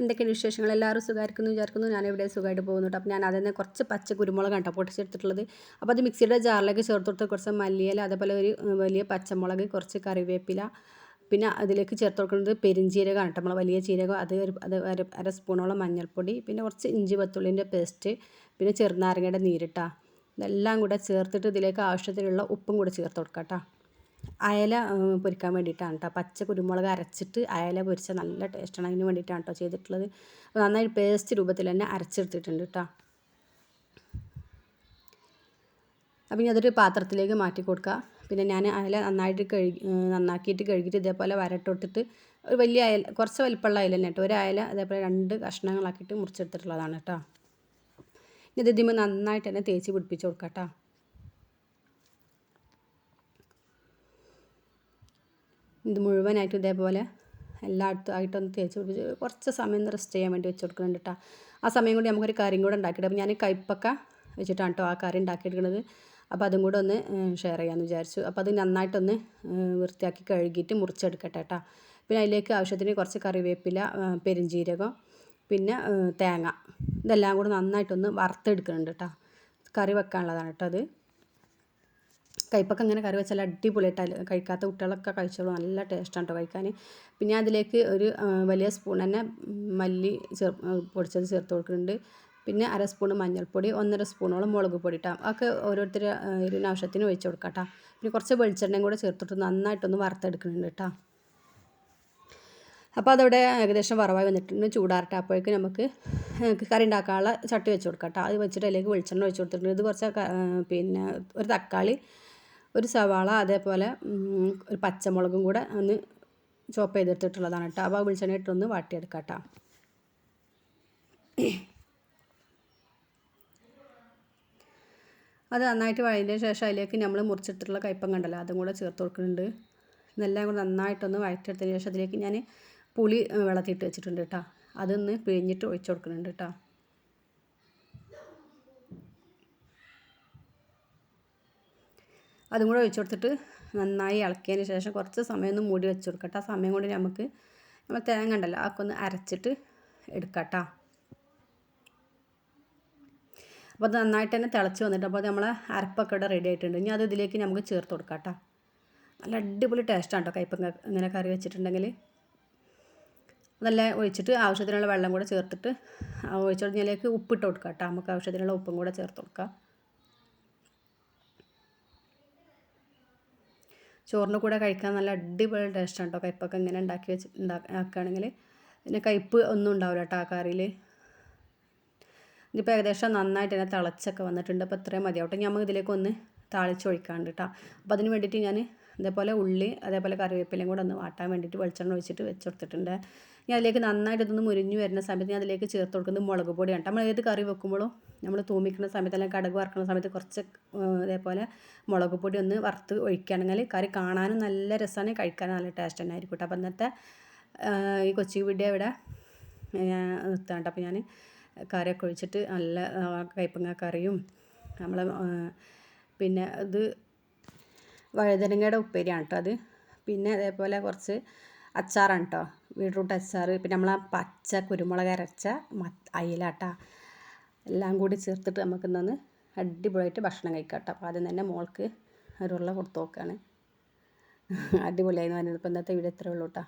എന്തൊക്കെയാണ് വിശേഷങ്ങൾ? എല്ലാവരും സുഖമായിരിക്കുന്നു വിചാരിക്കുന്നു ഞാൻ ഇവിടെ സുഖമായിട്ട് പോകുന്നുണ്ട് അപ്പോൾ ഞാൻ അതിൽ കുറച്ച് പച്ച കുരുമുളക് കണ്ടോ പൊട്ടിച്ചെടുത്തിട്ടുള്ളത്. അപ്പോൾ അത് മിക്സിയുടെ ജാറിലേക്ക് ചേർത്ത് കൊടുത്ത് കുറച്ച് മല്ലിയില അതേപോലെ ഒരു വലിയ പച്ചമുളക് കുറച്ച് കറിവേപ്പില പിന്നെ അതിലേക്ക് ചേർത്ത് കൊടുക്കുന്നത് പെരിഞ്ചീരകം കേട്ടോ. നമ്മൾ വലിയ ജീരകം അത് ഒരു അത് അര അര സ്പൂണോളം മഞ്ഞൾപ്പൊടി പിന്നെ കുറച്ച് ഇഞ്ചി വെത്തുള്ളിന്റെ പേസ്റ്റ് പിന്നെ ചെറുനാരങ്ങയുടെ നീരിട്ടാ ഇതെല്ലാം കൂടെ ചേർത്തിട്ട് ഇതിലേക്ക് ആവശ്യത്തിനുള്ള ഉപ്പും കൂടെ ചേർത്ത് കൊടുക്കാം കേട്ടോ. അയല പൊരിക്കാൻ വേണ്ടിയിട്ടാണ് കേട്ടോ പച്ച കുരുമുളക് അരച്ചിട്ട് അയല പൊരിച്ച നല്ല ടേസ്റ്റാണ്. അതിന് വേണ്ടിയിട്ടാണ് കേട്ടോ ചെയ്തിട്ടുള്ളത്. നന്നായി പേസ്റ്റ് രൂപത്തിൽ തന്നെ അരച്ചെടുത്തിട്ടുണ്ട് കേട്ടോ അപ്പം ഇനി അതൊരു പാത്രത്തിലേക്ക് മാറ്റി കൊടുക്കുക പിന്നെ ഞാൻ അയല നന്നായിട്ട് കഴുകി നന്നാക്കിയിട്ട് കഴുകിയിട്ട് ഇതേപോലെ വരട്ടൊട്ടിട്ട് ഒരു വലിയ അയല കുറച്ച് വലിപ്പമുള്ള അയല തന്നെ കേട്ടോ ഒരു അയല അതേപോലെ രണ്ട് കഷ്ണങ്ങളാക്കിയിട്ട് മുറിച്ചെടുത്തിട്ടുള്ളതാണ് കേട്ടോ ഇത് ഇതിമ്മ നന്നായിട്ട് തന്നെ തേച്ച് പിടിപ്പിച്ച് കൊടുക്കാം കേട്ടോ ഇത് മുഴുവനായിട്ടും ഇതേപോലെ എല്ലായിടത്തും ആയിട്ടൊന്ന് തേച്ച് പിടിപ്പിച്ച് കുറച്ച് സമയം റെസ്റ്റ് ചെയ്യാൻ വേണ്ടി വെച്ച് കൊടുക്കുന്നുണ്ട് കേട്ടോ ആ സമയം കൊണ്ട് നമുക്കൊരു കറിയും കൂടെ ഉണ്ടാക്കിയിട്ട് ഞാൻ കയ്പ്പൊക്ക വെച്ചിട്ടാണ് കേട്ടോ ആ കറി ഉണ്ടാക്കിയെടുക്കുന്നത് അപ്പോൾ അതും കൂടെ ഒന്ന് ഷെയർ ചെയ്യാമെന്ന് വിചാരിച്ചു. അപ്പോൾ അത് നന്നായിട്ടൊന്ന് വൃത്തിയാക്കി കഴുകിയിട്ട് മുറിച്ചെടുക്കട്ടെ കേട്ടോ പിന്നെ അതിലേക്ക് ആവശ്യത്തിന് കുറച്ച് കറിവേപ്പില പെരിഞ്ചീരകം പിന്നെ തേങ്ങ. ഇതെല്ലാം കൂടെ നന്നായിട്ടൊന്ന് വറുത്തെടുക്കുന്നുണ്ട് കേട്ടോ കറി വെക്കാനുള്ളതാണ് കേട്ടോ അത്. കയ്പ്പൊക്കെ ഇങ്ങനെ കറി വെച്ചാൽ അടിപൊളിയായിട്ട് കഴിക്കാത്ത കുട്ടികളൊക്കെ കഴിച്ചോളൂ. നല്ല ടേസ്റ്റാണ് കേട്ടോ കഴിക്കാൻ. പിന്നെ അതിലേക്ക് ഒരു വലിയ സ്പൂൺ തന്നെ മല്ലി ചേർ പൊടിച്ചത് ചേർത്ത് കൊടുക്കുന്നുണ്ട്. പിന്നെ അര സ്പൂൺ മഞ്ഞൾപ്പൊടി ഒന്നര സ്പൂണോളം മുളക് പൊടി ഇട്ടാം ഒക്കെ ഓരോരുത്തർ എരിവിന് ആവശ്യത്തിന് ഒഴിച്ച് കൊടുക്കാം കേട്ടോ പിന്നെ കുറച്ച് വെളിച്ചെണ്ണയും കൂടെ ചേർത്തിട്ട് നന്നായിട്ടൊന്ന് വറുത്തെടുക്കുന്നുണ്ട് കേട്ടോ അപ്പോൾ അതവിടെ ഏകദേശം വറവായി വന്നിട്ടുണ്ട്. ചൂടാറട്ടെ. അപ്പോഴേക്കും നമുക്ക് കറി ഉണ്ടാക്കാനുള്ള ചട്ടി വെച്ച് കൊടുക്കാം കേട്ടോ അത് വെച്ചിട്ട് അതിലേക്ക് വെളിച്ചെണ്ണ ഒഴിച്ച് കൊടുത്തിട്ടുണ്ട്. ഇത് കുറച്ച് പിന്നെ ഒരു തക്കാളി ഒരു സവാള അതേപോലെ ഒരു പച്ചമുളകും കൂടെ ഒന്ന് ചോപ്പ് ചെയ്തെടുത്തിട്ടുള്ളതാണ് കേട്ടോ. അപ്പോൾ വെളിച്ചെണ്ണ ഇട്ടൊന്ന് വാട്ടിയെടുക്കാം കേട്ടോ. അത് നന്നായിട്ട് വഴതിന്റെ ശേഷം അതിലേക്ക് നമ്മൾ മുറിച്ചിട്ടുള്ള കയ്പ്പം കണ്ടല്ലോ അതും കൂടെ ചേർത്ത് കൊടുക്കുന്നുണ്ട്. ഇതെല്ലാം കൂടെ നന്നായിട്ടൊന്ന് വഴറ്റിയെടുത്തതിന് ശേഷം അതിലേക്ക് ഞാൻ പുളി വെള്ളത്തിയിട്ട് വെച്ചിട്ടുണ്ട് കേട്ടോ. അതൊന്ന് പിഴിഞ്ഞിട്ട് ഒഴിച്ചു കൊടുക്കുന്നുണ്ട് കേട്ടോ. അതും കൂടെ ഒഴിച്ചു കൊടുത്തിട്ട് നന്നായി ഇളക്കിയതിന് ശേഷം കുറച്ച് സമയം ഒന്ന് മൂടി വെച്ച് കൊടുക്കട്ടെ. ആ സമയം കൊണ്ട് നമുക്ക് നമ്മൾ തേങ്ങ ഉണ്ടല്ലോ അതൊക്കെ ഒന്ന് അരച്ചിട്ട് എടുക്കട്ടോ. അപ്പോൾ അത് നന്നായിട്ട് തന്നെ തിളച്ച് വന്നിട്ട് അപ്പോൾ നമ്മൾ അരപ്പൊക്കെ ഇവിടെ റെഡി ആയിട്ടുണ്ട്. ഇനി അത് ഇതിലേക്ക് നമുക്ക് ചേർത്ത് കൊടുക്കാം നല്ല അടിപൊളി ടേസ്റ്റാണ് കേട്ടോ കയ്പങ്ങ ഇങ്ങനെ കറി വെച്ചിട്ടുണ്ടെങ്കിൽ. നല്ല ഒഴിച്ചിട്ട് ആവശ്യത്തിനുള്ള വെള്ളം കൂടെ ചേർത്തിട്ട് ഒഴിച്ചു കഴിഞ്ഞാലേക്ക് ഉപ്പിട്ട് കൊടുക്കാം കേട്ടോ നമുക്ക് ആവശ്യത്തിനുള്ള ഉപ്പും കൂടെ ചേർത്ത് കൊടുക്കാം. ചോറിന്റെ കൂടെ കഴിക്കാൻ നല്ല അടിപൊളി ടേസ്റ്റാണ് കേട്ടോ കയ്പ്പൊക്കെ ഇങ്ങനെ ഉണ്ടാക്കി വെച്ച് ഉണ്ടാക്കുകയാണെങ്കിൽ പിന്നെ കയ്പ്പ് ഒന്നും ഉണ്ടാവില്ല കേട്ടോ ആ കറിയിൽ ഇതിപ്പോൾ ഏകദേശം നന്നായിട്ട് തന്നെ തിളച്ചൊക്കെ വന്നിട്ടുണ്ട്. അപ്പോൾ ഇത്രയും മതിയാവട്ടെ. നമുക്ക് ഇതിലേക്ക് ഒന്ന് താളിച്ചൊഴിക്കാണ്ട് കേട്ടോ അപ്പോൾ അതിന് വേണ്ടിയിട്ട് ഞാൻ ഇതേപോലെ ഉള്ളി അതേപോലെ കറിവേപ്പിലയും കൂടെ ഒന്ന് വാട്ടാൻ വേണ്ടിയിട്ട് വെളിച്ചെണ്ണ ഒഴിച്ചിട്ട് വെച്ച് ഞാൻ അതിലേക്ക് നന്നായിട്ട് ഇതൊന്ന് മുരിഞ്ഞു വരുന്ന സമയത്ത് ഞാൻ അതിലേക്ക് ചേർത്ത് കൊടുക്കുന്നത് മുളക് പൊടിയാണ്. നമ്മൾ ഏത് കറി വെക്കുമ്പോഴും നമ്മൾ തൂമിക്കുന്ന സമയത്ത് അല്ലെങ്കിൽ കടുക് വറക്കുന്ന സമയത്ത് കുറച്ച് ഇതേപോലെ മുളക് പൊടി ഒന്ന് വറുത്ത് ഒഴിക്കുകയാണെങ്കിൽ കറി കാണാനും നല്ല രസമാണ്. കഴിക്കാനും നല്ല ടേസ്റ്റ് തന്നെ ആയിരിക്കും കേട്ടോ. അപ്പോൾ ഇന്നത്തെ ഈ കൊച്ചി വീഡിയോ ഇവിടെ നിർത്താണ്ട് അപ്പോൾ ഞാൻ കറിയൊക്കെ ഒഴിച്ചിട്ട് നല്ല കയ്പങ്ങ കറിയും നമ്മൾ പിന്നെ ഇത് വഴുതനങ്ങയുടെ ഉപ്പേരിയാണ് കേട്ടോ അത്. പിന്നെ അതേപോലെ കുറച്ച് അച്ചാറാണ് കേട്ടോ ബീട്രൂട്ട് അച്ചാർ പിന്നെ നമ്മൾ പച്ച കുരുമുളക് അരച്ച അയില കേട്ടോ എല്ലാം കൂടി ചേർത്തിട്ട് നമുക്ക് ഇന്നൊന്ന് അടിപൊളിയായിട്ട് ഭക്ഷണം കഴിക്കാം കേട്ടോ അപ്പോൾ ആദ്യം തന്നെ മോൾക്ക് ഒരു ഉള്ള കൊടുത്ത് നോക്കുകയാണ് അടിപൊളിയായി പറഞ്ഞത് ഇപ്പോൾ ഇന്നത്തെ വീഡിയോ ഇത്രയേ ഉള്ളൂ കേട്ടോ